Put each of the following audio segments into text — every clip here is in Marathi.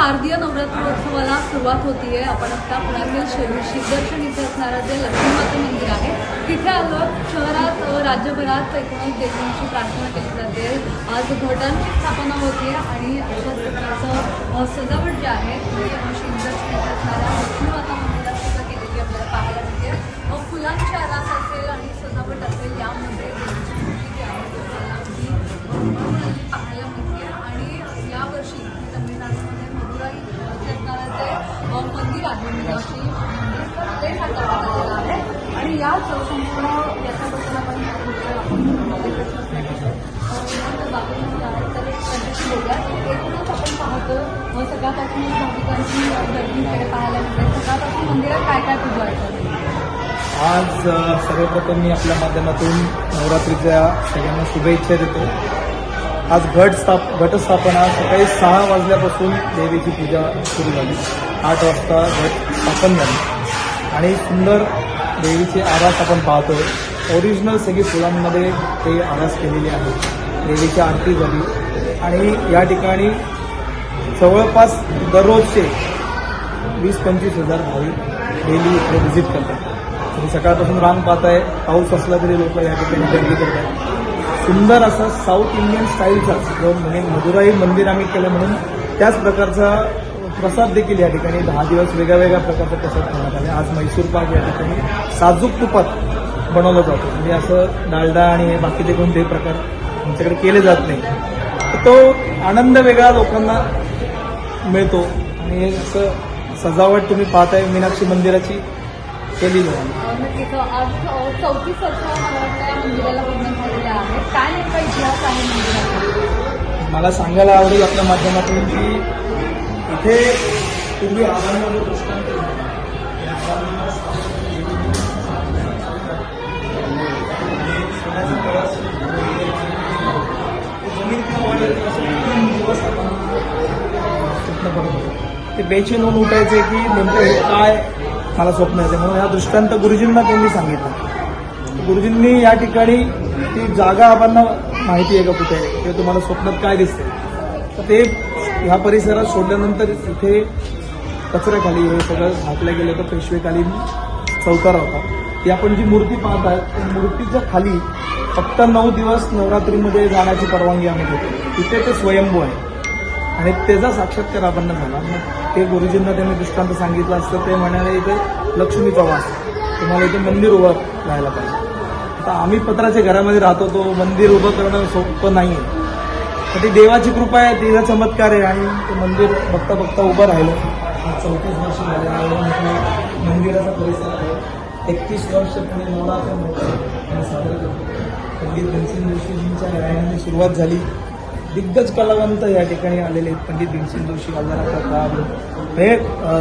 शारदीय नवरात्र उत्सवाला सुरुवात आहे आपण आता पुण्यातील शिवदर्शन इथे असणारं जे लक्ष्मीमाचं मंदिर आहे तिथे आलो. शहरात राज्यभरात एकूणच देवींची प्रार्थना केली जाते. आज घटांची स्थापना होतीये आणि अशा प्रकारचं सजावट जे आहे ते शिवदर्शन इथे असणाऱ्या लक्ष्मीमाता मंदिरात सुद्धा केलेली आपल्याला पाहायला मिळते. फुलांची आरास असेल आणि सजावट असेल याच संपूर्ण याच्याबद्दल आपण प्रश्न एकूणच आपण पाहतो सकाळपासून भाविकांची गर्दीकडे पाहायला मिळते सकाळपासून मंदिरात काय काय पूजा आज सर्वप्रथम मी आपल्या माध्यमातून नवरात्रीच्या सगळ्यांना शुभेच्छा देतो. आज घट स्थाप घटस्थापना सकाळी सहा वाजल्यापासून देवीची पूजा सुरू झाली. आठ वाजता घट स्थापन झाली. आणि सुंदर देवीचे आरास आपण पाहतो. ओरिजिनल सगळी फुलांमध्ये ते आरास केलेली आहे देवीची आरती झाली. आणि या ठिकाणी जवळपास दररोजचे वीस पंचवीस हजार भाविक डेली इकडे व्हिजिट करतात. तुम्ही सकाळपासून रांग पाहताय पाऊस असला तरी लोक या ठिकाणी गर्दी करतात. सुंदर असा साऊथ इंडियन स्टाईलचा जो म्हणजे मदुराई मंदिर आम्ही केलं म्हणून त्याच प्रकारचा प्रसाद देखील या ठिकाणी. दहा दिवस वेगळ्या वेगळ्या प्रकारचा प्रसाद करण्यात आले. आज मैसूर पाक या ठिकाणी साजूक तुपात बनवलं जातं. म्हणजे असं डालडा आणि हे बाकीचे कोणतेही प्रकार आमच्याकडे केले जात नाही. तो आनंद वेगळा लोकांना मिळतो. आणि असं सजावट तुम्ही पाहताय मीनाक्षी मंदिराची चौतीस वर्ष आहे मंदिराचा? मला सांगायला आवडेल आपल्या माध्यमातून की इथे तुम्ही आव्हानावर दृष्टांत या आव्हानाला ते जमीन किंवा तीन दिवस आपण ते बेचैन होऊन उठायचे की नेमकं हे काय मला स्वप्न येते म्हणून हा दृष्टांत गुरुजींना त्यांनी सांगितला. गुरुजींनी या ठिकाणी ती जागा आपण माहिती आहे का कुठे? आहे किंवा तुम्हाला स्वप्नात काय दिसते तर ते ह्या परिसरात सोडल्यानंतर इथे कचऱ्याखाली हे सगळं झाकलं गेलं तर पेशवेकालीन चौकारा होता. ती आपण जी मूर्ती पाहत आहात त्या मूर्तीच्या खाली फक्त नऊ दिवस नवरात्रीमध्ये जाण्याची परवानगी आम्ही घेतो. तिथे ते स्वयंभू आहे. आणि त्याचा साक्षात्कार आपण झाला. मग ते गुरुजींना त्यांनी दृष्टांत सांगितलं असतं. ते म्हणाले इथे लक्ष्मीचा वास तुम्हाला इथे मंदिर उभं राहायला पाहिजे. आता आम्ही पत्राच्या घरामध्ये राहतो तो मंदिर उभं करणं सोपं नाही आहे तर ती देवाची कृपा आहे तिचा चमत्कार आहे. आणि ते मंदिर बघता बघता उभं राहिलं. चौतीस वर्ष झाले मंदिराचा परिसर आहे. एकतीस वर्ष पुणे नवरात्र मोठं आणि करतो. पंडित भीमसेन जोशीजींच्या गायनाने सुरुवात झाली. दिग्गज कलावंत या ठिकाणी आलेले आहेत पंडित भीमसेन जोशी आजाराचा काळ. हे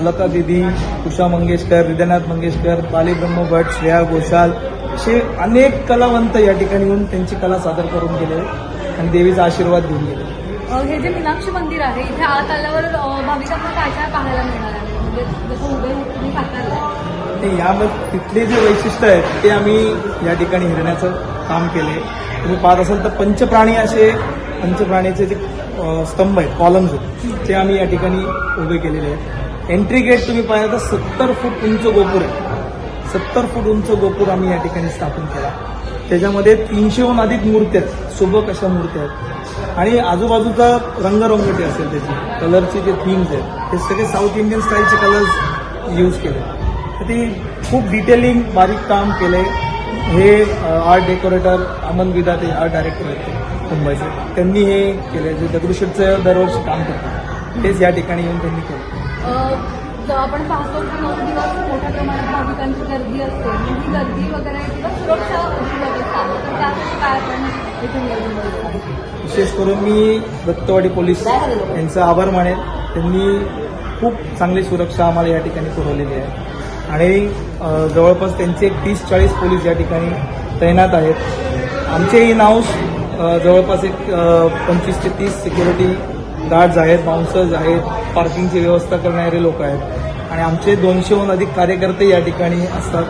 लता दिदी उषा मंगेशकर हृदयनाथ मंगेशकर बाली ब्रह्म भट श्रेया घोषाल असे अनेक कलावंत या ठिकाणी येऊन त्यांची कला सादर करून गेले. आणि देवीचा आशीर्वाद घेऊन गेले. हे जे मीनाक्षी मंदिर आहे इथे आत आल्यावर भाविकांना काय काय पाहायला मिळणार आहे? म्हणजे जसं उभे तुम्ही साकारलं ते यामध्ये तिथले जे वैशिष्ट्य आहेत ते आम्ही या ठिकाणी हिरण्याचं काम केले तुम्ही पाहत असाल तर पंचप्राणी असे पंचप्राणीचे जे स्तंभ आहेत कॉलम्स आहेत ते आम्ही या ठिकाणी उभे केलेले आहेत. एंट्री गेट तुम्ही पाहिलं तर सत्तर फूट उंच गोपूर आहे. सत्तर फूट उंच गोपूर आम्ही या ठिकाणी स्थापन केला. त्याच्यामध्ये तीनशेहून अधिक मूर्त्या आहेत. सुबक अशा मूर्त्या आहेत. आणि आजूबाजूचा रंगरंगोटी असेल त्याची. कलरचे जे थीम्स आहेत ते सगळे साऊथ इंडियन स्टाईलचे कलर्स यूज केले. तर ते खूप डिटेलिंग बारीक काम केलंय. हे art decorator Aman Vidate art director आहेत मुंबईचे. त्यांनी हे केले जे दगडूशेठचं दरवर्षी काम करतात. तेच या ठिकाणी येऊन त्यांनी केलं अ, आपण पाहतो की नऊ दिवस मोठ्या प्रमाणात भाविकांची गर्दी असते ही गर्दी वगैरे किंवा सुरक्षा अशी व्यवस्था तर त्यासाठी काय आपण इथे नियोजन विशेष करून मी दत्तवाडी पोलीस यांचा आभार मानेल त्यांनी खूप चांगली सुरक्षा आम्हाला या ठिकाणी पुरवलेली आहे. आणि जवळपास त्यांचे एक तीस चाळीस पोलीस या ठिकाणी तैनात आहेत. आमचे इन हाऊस जवळपास एक पंचवीस ते तीस सिक्युरिटी गार्ड्स आहेत बाउन्सर्स आहेत पार्किंगची व्यवस्था करणारे लोक आहेत. आणि आमचे दोनशेहून अधिक कार्यकर्ते या ठिकाणी असतात.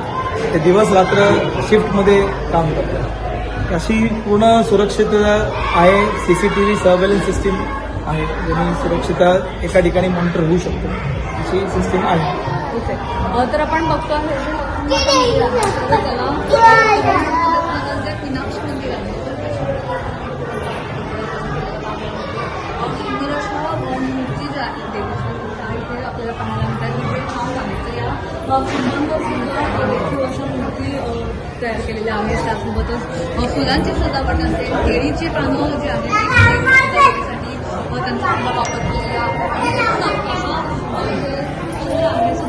ते दिवस रात्र शिफ्टमध्ये काम करतात. अशी पूर्ण सुरक्षितता आहे C C T V surveillance system आहे. ज्यांनी सुरक्षितता एका ठिकाणी मॉनिटर होऊ शकतो. अशी सिस्टीम आहे. तर आपण बघतो अशा मूर्ती तयार केलेल्या आहेत त्यासोबतच फुलांची सजावट असेल केळीची पानं जे आहेत त्यांचा वापर केलेला आहे